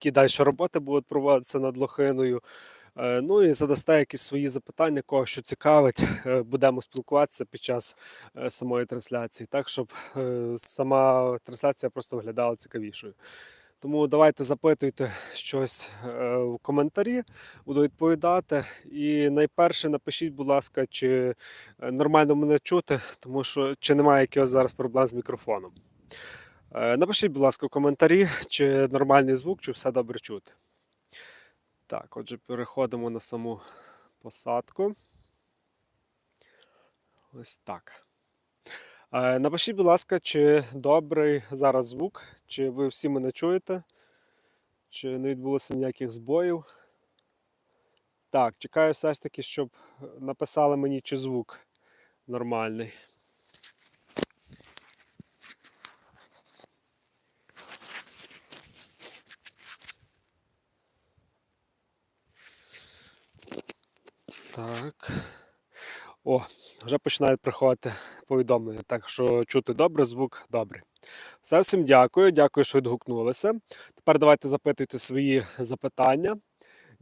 які далі роботи будуть проводитися над лохиною. Е, Ну і задасте якісь свої запитання, кого що цікавить, е, будемо спілкуватися під час е, самої трансляції, так щоб сама трансляція просто виглядала цікавішою. Тому давайте запитуйте щось в коментарі, буду відповідати. І найперше напишіть, будь ласка, чи нормально мене чути, тому що чи немає якихось зараз проблем з мікрофоном. Е, Напишіть, будь ласка, в коментарі, чи нормальний звук, чи все добре чути. Так, отже, переходимо на саму посадку. Ось так. Е, Напишіть, будь ласка, чи добрий зараз звук, чи ви всі мене чуєте, чи не відбулося ніяких збоїв. Так, чекаю все ж таки, щоб написали мені, чи звук нормальний. Так. О, вже починають приходити повідомлення. Так що чути добре, звук добрий. Все, всім дякую, дякую, що відгукнулися. Тепер давайте запитуйте свої запитання.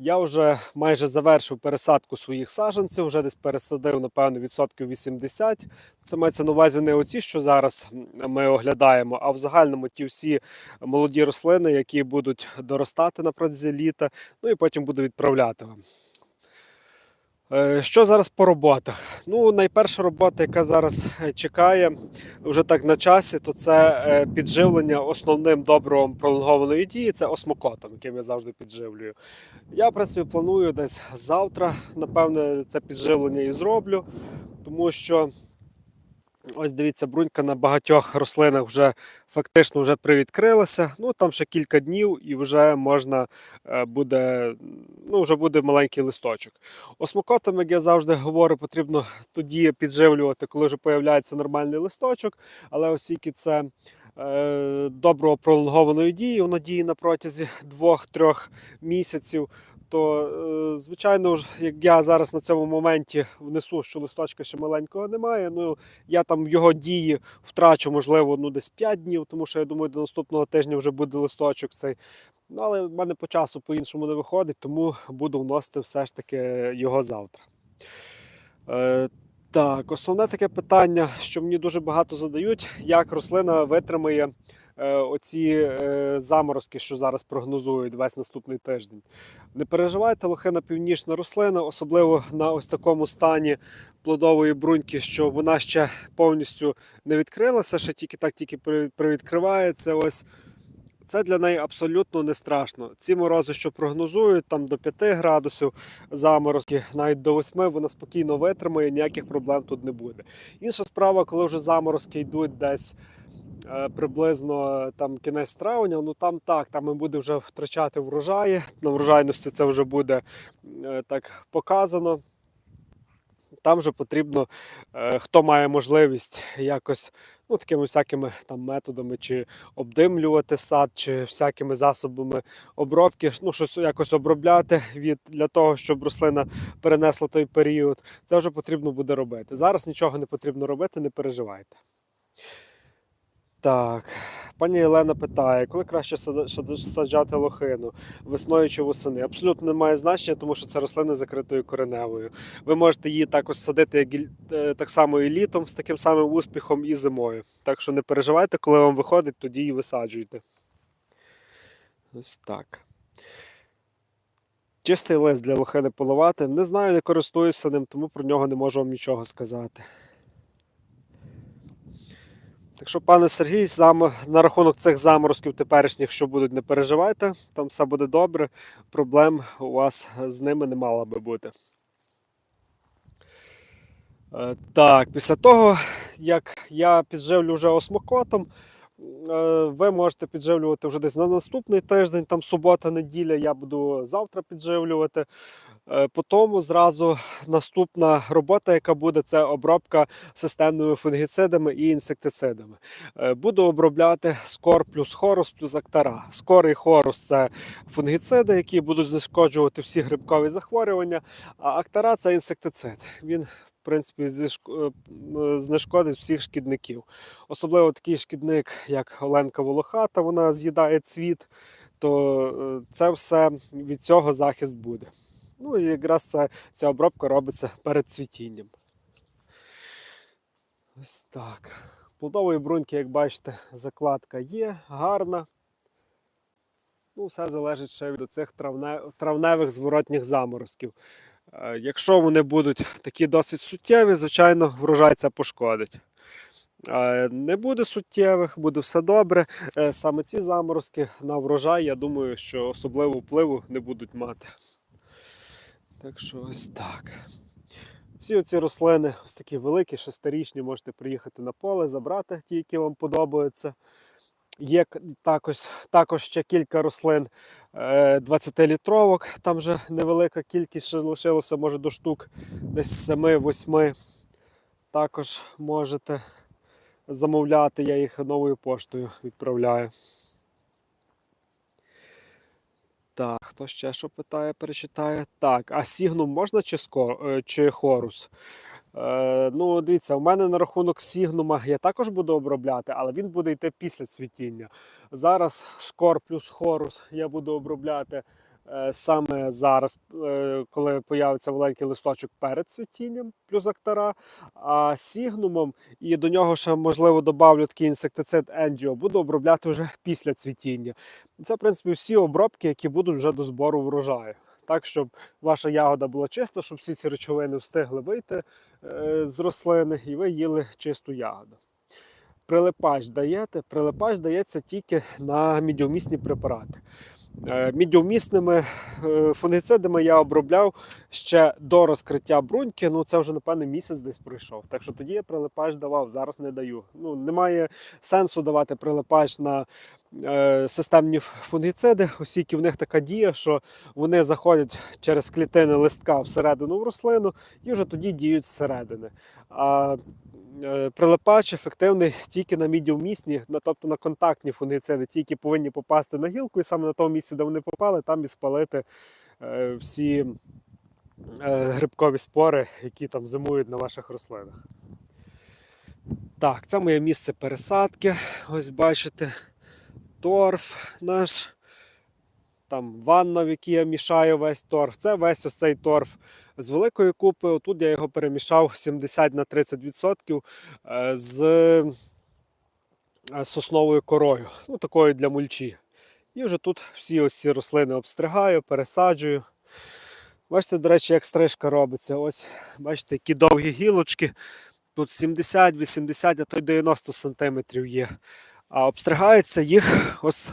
Я вже майже завершив пересадку своїх саджанців, вже десь пересадив, напевно, відсотків 80. Це мається на увазі не оці, що зараз ми оглядаємо, а в загальному ті всі молоді рослини, які будуть доростати на протязі літа, ну і потім буду відправляти вам. Е, Що зараз по роботах? Ну, найперша робота, яка зараз е, чекає вже так на часі, то це е, підживлення основним добривом пролонгованої дії, це осмокотом, яким я завжди підживлюю. Я, в принципі, планую десь завтра, напевне, це підживлення і зроблю, тому що. Ось дивіться, брунька на багатьох рослинах вже фактично вже привідкрилася. Ну там ще кілька днів і вже можна е, буде, ну вже буде маленький листочок. Осмокотом, як я завжди говорю, потрібно тоді підживлювати, коли вже появляється нормальний листочок. Але оскільки це е, добро пролонгованої дії, воно діє на протязі 2-3 місяців. То, е, звичайно як я зараз на цьому моменті внесу, що листочка ще маленького немає. Ну я там його дії втрачу, можливо, ну десь 5 днів, тому що я думаю, до наступного тижня вже буде листочок цей. Ну, але в мене по часу по-іншому не виходить, тому буду вносити все ж таки його завтра. Е, так, основне таке питання, що мені дуже багато задають, як рослина витримає оці е, заморозки, що зараз прогнозують весь наступний тиждень. Не переживайте, лохина північна рослина, особливо на ось такому стані плодової бруньки, що вона ще повністю не відкрилася, ще тільки так тільки привідкривається. Ось. Це для неї абсолютно не страшно. Ці морози, що прогнозують, там до 5 градусів заморозки, навіть до 8, вона спокійно витримає, ніяких проблем тут не буде. Інша справа, коли вже заморозки йдуть десь е, приблизно там кінець травня, ну там так, там ми буде вже втрачати врожаї. На врожайності це вже буде е, так показано. Там же потрібно, е, хто має можливість якось ну, такими всякими там методами, чи обдимлювати сад, чи всякими засобами обробки, ну, щось якось обробляти від, для того, щоб рослина перенесла той період. Це вже потрібно буде робити. Зараз нічого не потрібно робити, не переживайте. Так, пані Єлена питає, коли краще саджати лохину весною чи восени? Абсолютно немає значення, тому що це рослина закритою кореневою. Ви можете її також садити як е, так само і літом з таким самим успіхом і зимою. Так що не переживайте, коли вам виходить, тоді і висаджуйте. Ось так. Чистий лист для лохини поливати. Не знаю, не користуюся ним, тому про нього не можу вам нічого сказати. Так що, пане Сергій, на рахунок цих заморозків теперішніх, що будуть, не переживайте, там все буде добре, проблем у вас з ними не мало би бути. Е, Так, після того, як я підживлю вже осмокотом, ви можете підживлювати вже десь на наступний тиждень, там субота, неділя, я буду завтра підживлювати. Е, По тому зразу наступна робота, яка буде, це обробка системними фунгіцидами і інсектицидами. Е, Буду обробляти скор плюс хорус плюс актара. Скор і хорус це фунгіциди, які будуть знешкоджувати всі грибкові захворювання, а актара це інсектицид. Він принципі, зішк- е, знешкодить всіх шкідників. Особливо такий шкідник, як Оленка Волохата, вона з'їдає цвіт. то е, це все від цього захист буде. Ну і якраз це, ця обробка робиться перед цвітінням. Ось так. Плодової бруньки, як бачите, закладка є, гарна. Ну, все залежить ще від цих травне, травневих зворотніх заморозків. Е, Якщо вони будуть такі досить суттєві, звичайно, врожай це пошкодить. Е, Не буде суттєвих, буде все добре. Е, Саме ці заморозки на врожай, я думаю, що особливого впливу не будуть мати. Так що ось так. Всі оці рослини, ось такі великі, шестирічні, можете приїхати на поле, забрати ті, які вам подобаються. Є також, також ще кілька рослин 20-літровок, там вже невелика кількість ще залишилося, може до штук десь 7-8. Також можете замовляти, я їх новою поштою відправляю. Так, хто ще що питає, перечитає? Так, а сігнум можна чи, ско, е, чи хорус? Е, ну, дивіться, у мене на рахунок сігнума я також буду обробляти, але він буде йти після цвітіння. Зараз скор плюс хорус я буду обробляти е, саме зараз, е, коли появиться маленький листочок перед цвітінням, плюс актара. А сігнумом і до нього ще можливо добавлю такий інсектицид Енджіо, буду обробляти вже після цвітіння. Це, в принципі, всі обробки, які будуть вже до збору врожаю. Так, щоб ваша ягода була чиста, щоб всі ці речовини встигли вийти е, з рослини і ви їли чисту ягоду. Прилипач даєте. Прилипач дається тільки на мідіумісні препарати. Е, Мідіумісними е, фунгіцидами я обробляв ще до розкриття бруньки. Ну це вже напевне місяць десь пройшов. Так що тоді я прилипач давав, зараз не даю. Ну немає сенсу давати прилипач на е, системні фунгіциди, оскільки в них така дія, що вони заходять через клітини листка всередину в рослину і вже тоді діють зсередини. А прилипач ефективний тільки на мідіумісні, тобто на контактні фунгіциди, ті, які повинні попасти на гілку, і саме на тому місці, де вони попали, там і спалити е, всі е, грибкові спори, які там зимують на ваших рослинах. Так, це моє місце пересадки. Ось бачите, торф наш. Там ванна, в якій я мішаю весь торф. Це весь ось цей торф з великої купи. Тут я його перемішав 70 на 30% е, з е, сосновою корою, ну такою для мульчі. І вже тут всі ось ці рослини обстригаю, пересаджую. Бачите, до речі, як стрижка робиться. Ось, бачите, які довгі гілочки. Тут 70, 80, а то й 90 сантиметрів є. А обстригається їх ось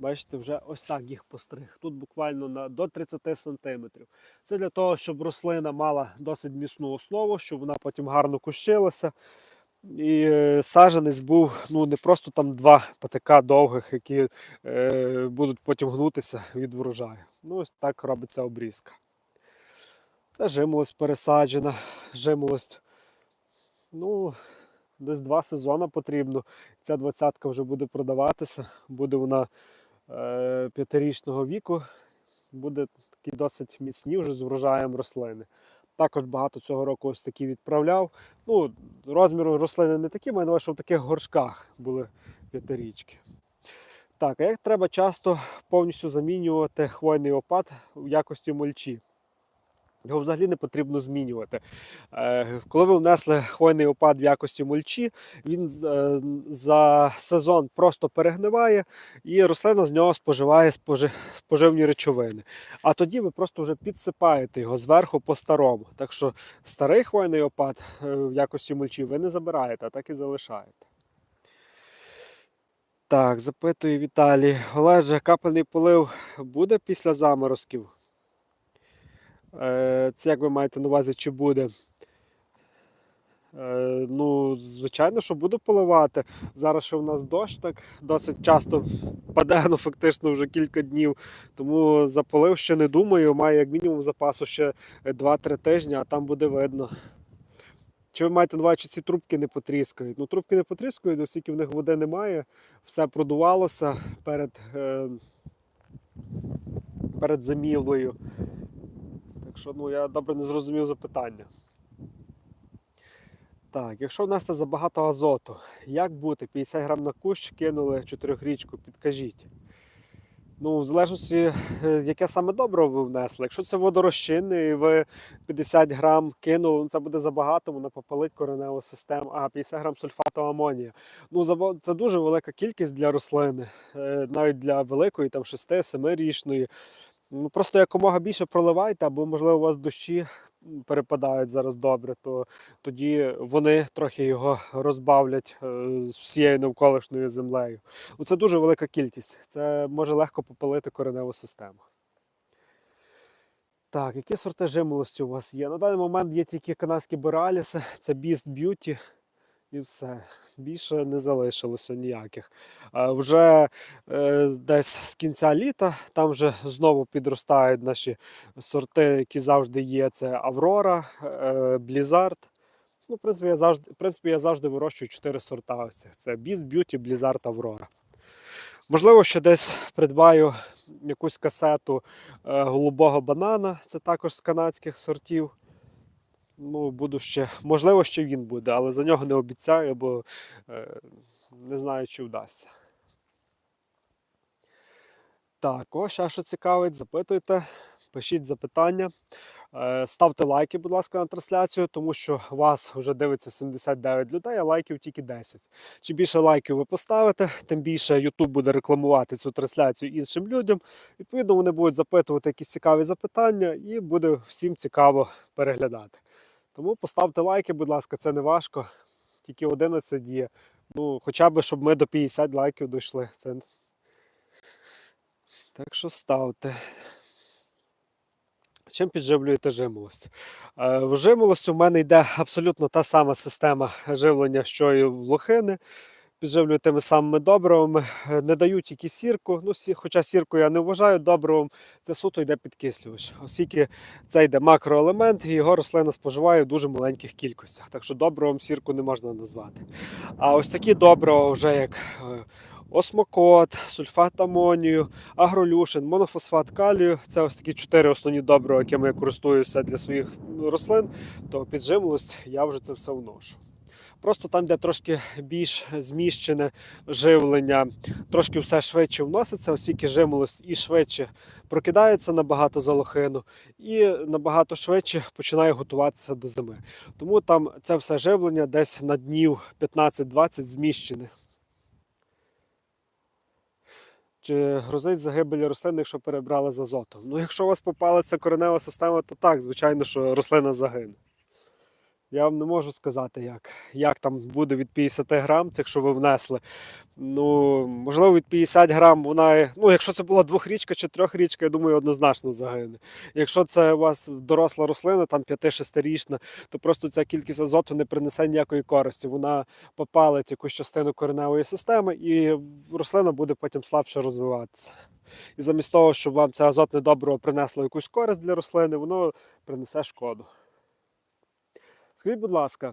Бачите, вже ось так їх постриг. Тут буквально на, до 30 см. Це для того, щоб рослина мала досить міцну основу, щоб вона потім гарно кущилася. І е, саджанець був ну, не просто там два патика довгих, які е, будуть потім гнутися від врожаю. Ну, ось так робиться обрізка. Це жимолость пересаджена. Жимолость. Ну, десь два сезони потрібно. Ця двадцятка вже буде продаватися. Буде вона п'ятирічного віку, буде такі досить міцні вже з врожаєм рослини. Також багато цього року ось такі відправляв. Ну, розміру рослини не такі, маю на увазі, що в таких горшках були п'ятирічки. Так, а як треба часто повністю замінювати хвойний опад в якості мульчі? Його взагалі не потрібно змінювати. Е, Коли ви внесли хвойний опад в якості мульчі, він е, за сезон просто перегниває і рослина з нього споживає споживні речовини. А тоді ви просто вже підсипаєте його зверху по-старому. Так що старий хвойний опад е, в якості мульчі ви не забираєте, а так і залишаєте. Так, запитує Віталій. Олеже, капельний полив буде після заморозків? Е, Це як ви маєте на увазі, чи буде? Е, Ну, звичайно, що буду поливати. Зараз що в нас дощ, так досить часто паде, ну фактично вже кілька днів. Тому за полив ще не думаю. Маю як мінімум запасу ще 2-3 тижні, а там буде видно. Чи ви маєте на увазі, чи ці трубки не потріскають? Ну, трубки не потріскають, оскільки в них води немає, все продувалося перед, е, перед зимівлею. Так що ну, я добре не зрозумів запитання. Так, якщо внести забагато азоту, як бути? 50 грам на кущ кинули 4 річку, підкажіть. Ну, в залежності, е, яке саме добриво ви внесли. Якщо це водорозчинне і ви 50 грам кинули, ну це буде забагато, воно попалить кореневу систему, а 50 грам сульфату амонія. Ну, це дуже велика кількість для рослини, е, навіть для великої, там 6-7-річної. Ну, просто якомога більше проливайте, або, можливо, у вас дощі перепадають зараз добре, то тоді вони трохи його розбавлять е, з всією навколишньою землею. Ну, це дуже велика кількість. Це може легко попалити кореневу систему. Так, які сорти жимолості у вас є? На даний момент є тільки канадські бораліси, це Beast Beauty і все. Більше не залишилося ніяких. А вже е, десь з кінця літа там вже знову підростають наші сорти, які завжди є. Це Аврора, е, Blizzard. Ну, в принципі, я завжди, в принципі, я завжди вирощую чотири сорта. Ось. Це Beast Beauty, Blizzard, Аврора. Можливо, що десь придбаю якусь касету е, голубого банана, це також з канадських сортів. Ну, буду ще, можливо, ще він буде, але за нього не обіцяю, бо е, не знаю, чи вдасться. Так, ось ще що цікавить, запитуйте, пишіть запитання. Е, Ставте лайки, будь ласка, на трансляцію, тому що вас вже дивиться 79 людей, а лайків тільки 10. Чим більше лайків ви поставите, тим більше YouTube буде рекламувати цю трансляцію іншим людям. Відповідно, вони будуть запитувати якісь цікаві запитання і буде всім цікаво переглядати. Тому поставте лайки, будь ласка, це не важко. Тільки 11 є. Ну, хоча б, щоб ми до 50 лайків дійшли. Це... Так що ставте. Чим підживлюєте жимолость? Е, В жимолості у мене йде абсолютно та сама система живлення, що і в лохини. Підживлюю тими самими добривами, Е, не дають тільки сірку. Ну, сі- хоча сірку я не вважаю добривом, це суто йде підкислювач. Оскільки це йде макроелемент, і його рослина споживає в дуже маленьких кількостях. Так що добривом сірку не можна назвати. А ось такі добрива, вже як е, осмокот, сульфат амонію, агролюшин, монофосфат калію це ось такі чотири основні добрива, якими я користуюся для своїх рослин, то під жимолость я вже це все вношу. Просто там, де трошки більш зміщене живлення, трошки все швидше вноситься, оскільки жимолость і швидше прокидається набагато за лохину, і набагато швидше починає готуватися до зими. Тому там це все живлення десь на днів 15-20 зміщене. Чи грозить загибель рослин, якщо перебрали з азотом? Ну, якщо у вас попалиться коренева система, то так, звичайно, що рослина загине. Я вам не можу сказати, як, як там буде від 50 грам, це якщо ви внесли. Ну, можливо, від 50 грам вона, ну, якщо це була двохрічка чи трьохрічка, я думаю, однозначно загине. Якщо це у вас доросла рослина, там 5-6річна, то просто ця кількість азоту не принесе ніякої користі. Вона попалить якусь частину кореневої системи, і рослина буде потім слабше розвиватися. І замість того, щоб вам це азотне добриво принесло якусь користь для рослини, воно принесе шкоду. Скажіть, будь ласка,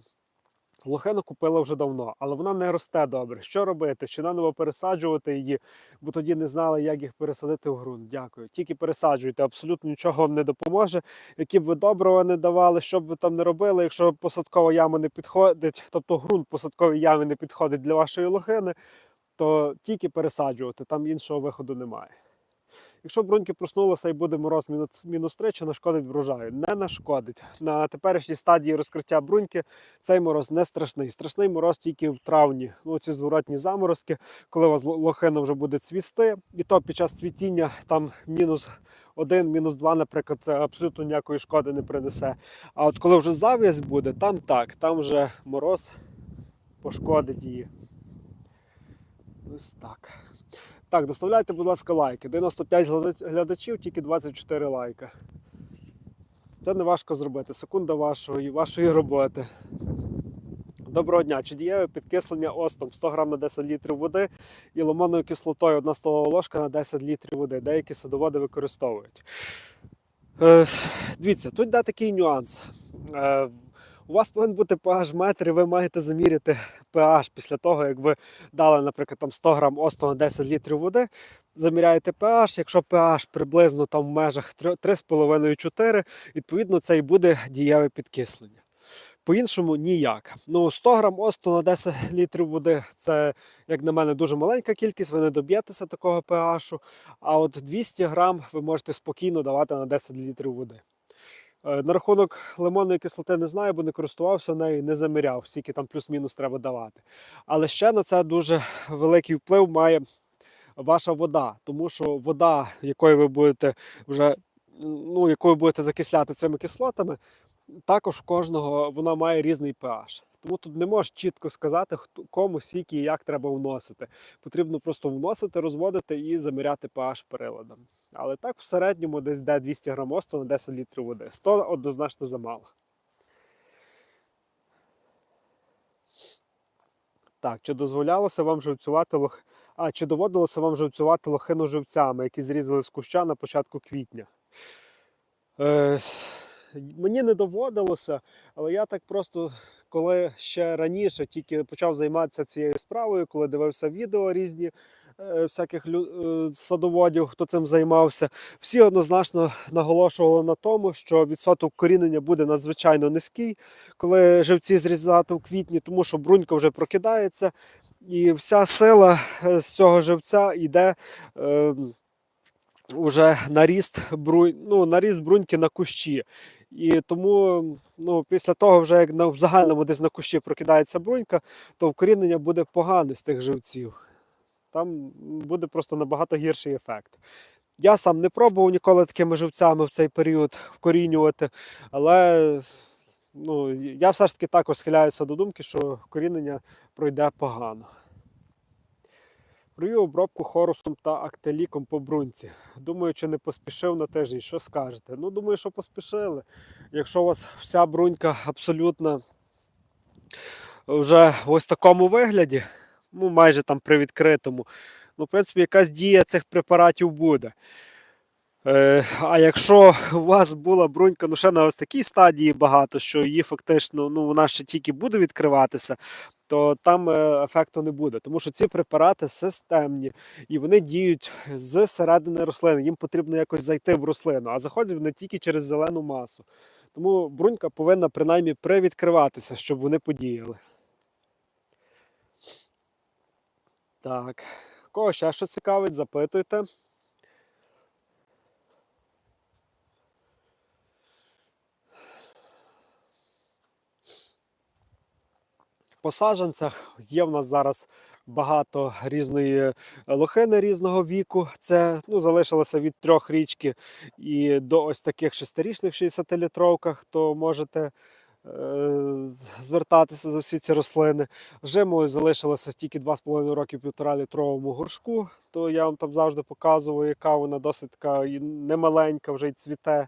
лохину купила вже давно, але вона не росте добре. Що робити? Чи наново пересаджувати її, бо тоді не знали, як їх пересадити в ґрунт. Дякую. Тільки пересаджуйте, абсолютно нічого вам не допоможе. Які б ви добрива не давали, що б ви там не робили, якщо посадкова яма не підходить, тобто ґрунт посадкової ями не підходить для вашої лохини, то тільки пересаджувати, там іншого виходу немає. Якщо бруньки проснулися і буде мороз мінус- мінус 3, чи нашкодить врожаю? Не нашкодить. На теперішній стадії розкриття бруньки цей мороз не страшний. Страшний мороз тільки в травні. Ну, ці зворотні заморозки, коли у вас лохина вже буде цвісти, і то під час цвітіння там мінус один, мінус два, наприклад, це абсолютно ніякої шкоди не принесе. А от коли вже зав'язь буде, там так, там вже мороз пошкодить її. Ось так. Так, доставляйте, будь ласка, лайки. 95 глядачів, тільки 24 лайка. Це не важко зробити. Секунда вашої, вашої роботи. Доброго дня. Чи дієве підкислення остом 100 грам на 10 літрів води і лимонною кислотою 1 столова ложка на 10 літрів води. Деякі садоводи використовують. Е, дивіться, тут йде такий нюанс. Е, у вас повинен бути pH метр, і ви маєте заміряти pH після того, як ви дали, наприклад, там 100 грам осту на 10 літрів води. Заміряєте pH, якщо pH приблизно там в межах 3,5-4, відповідно, це і буде дієве підкислення. По-іншому ніяк. Ну, 100 грам осту на 10 літрів води це, як на мене, дуже маленька кількість, ви не доб'єтеся такого pH. А от 200 грам ви можете спокійно давати на 10 літрів води. Е, На рахунок лимонної кислоти не знаю, бо не користувався нею, не заміряв, скільки там плюс-мінус треба давати. Але ще на це дуже великий вплив має ваша вода, тому що вода, якою ви будете вже ну, якою будете закисляти цими кислотами, також у кожного вона має різний pH. Тому тут не можеш чітко сказати, хто кому скільки і як треба вносити. Потрібно просто вносити, розводити і заміряти pH приладом. Але так в середньому десь де 200 грам осту на 10 літрів води. 100 однозначно замало. Так, чи дозволялося вам живцювати лох... А, чи доводилося вам живцювати лохину живцями, які зрізали з куща на початку квітня? Е, мені не доводилося, але я так просто, коли ще раніше тільки почав займатися цією справою, коли дивився відео різні е, всяких е, садоводів, хто цим займався, всі однозначно наголошували на тому, що відсоток корінення буде надзвичайно низький, коли живці зрізати в квітні, тому що брунька вже прокидається, і вся сила е, з цього живця йде. Уже наріст брунь, ну, наріст бруньки на кущі. І тому ну, після того, вже як на, в загальному десь на кущі прокидається брунька, то вкорінення буде погане з тих живців. Там буде просто набагато гірший ефект. Я сам не пробував ніколи такими живцями в цей період вкорінювати, але ну, я все ж таки також схиляюся до думки, що вкорінення пройде погано. Провів обробку хорусом та актеліком по бруньці. Думаю, чи не поспішив на тиждень. Що скажете? Ну, думаю, що поспішили. Якщо у вас вся брунька абсолютно вже в ось такому вигляді, ну майже там при відкритому, ну, в принципі, якась дія цих препаратів буде. Е, а якщо у вас була брунька ну, ще на ось такій стадії багато, що її фактично ну, вона ще тільки буде відкриватися, то там е, ефекту не буде. Тому що ці препарати системні і вони діють з середини рослини. Їм потрібно якось зайти в рослину, а заходять вони тільки через зелену масу. Тому брунька повинна принаймні привідкриватися, щоб вони подіяли. Так, кого ще що цікавить, запитуйте. По саджанцях є в нас зараз багато різної лохини різного віку. Це ну, залишилося від трьох річки і до ось таких шестирічних 60-літровках, то можете е, звертатися за всі ці рослини. Жимолось залишилося тільки 2,5 роки півтора літровому горшку, то я вам там завжди показую, яка вона досить така немаленька, вже й цвіте.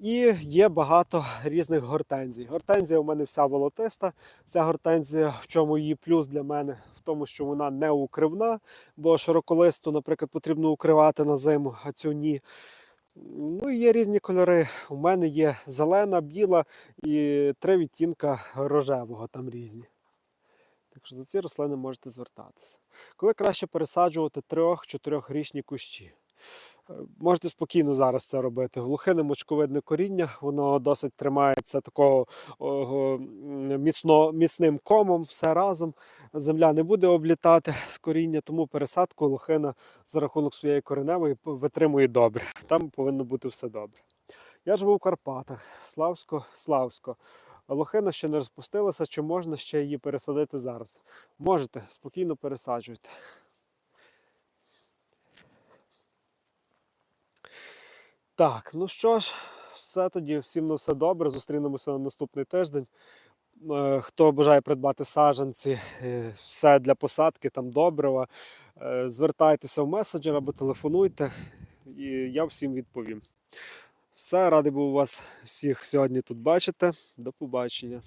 І є багато різних гортензій. Гортензія у мене вся волотиста. Ця гортензія, в чому її плюс для мене, в тому, що вона не укривна, бо широколисту, наприклад, потрібно укривати на зиму, а цю ні. Ну є різні кольори. У мене є зелена, біла і три відтінка рожевого там різні. Так що за ці рослини можете звертатися. Коли краще пересаджувати трьох-чотирьохрічні кущі? Можете спокійно зараз це робити. Глухине мочковидне коріння, воно досить тримається такого ого, міцно, міцним комом, все разом. Земля не буде облітати з коріння, тому пересадку лохина за рахунок своєї кореневої витримує добре. Там повинно бути все добре. Я живу в Карпатах, Славсько, Славсько. Лохина ще не розпустилася, чи можна ще її пересадити зараз? Можете, спокійно пересаджуйте. Так, ну що ж, все тоді. Всім на все добре. Зустрінемося на наступний тиждень. Е, Хто бажає придбати саджанці, е, все для посадки, там добрива, е, звертайтеся в меседжер або телефонуйте, і я всім відповім. Все, радий був вас всіх сьогодні тут бачити. До побачення.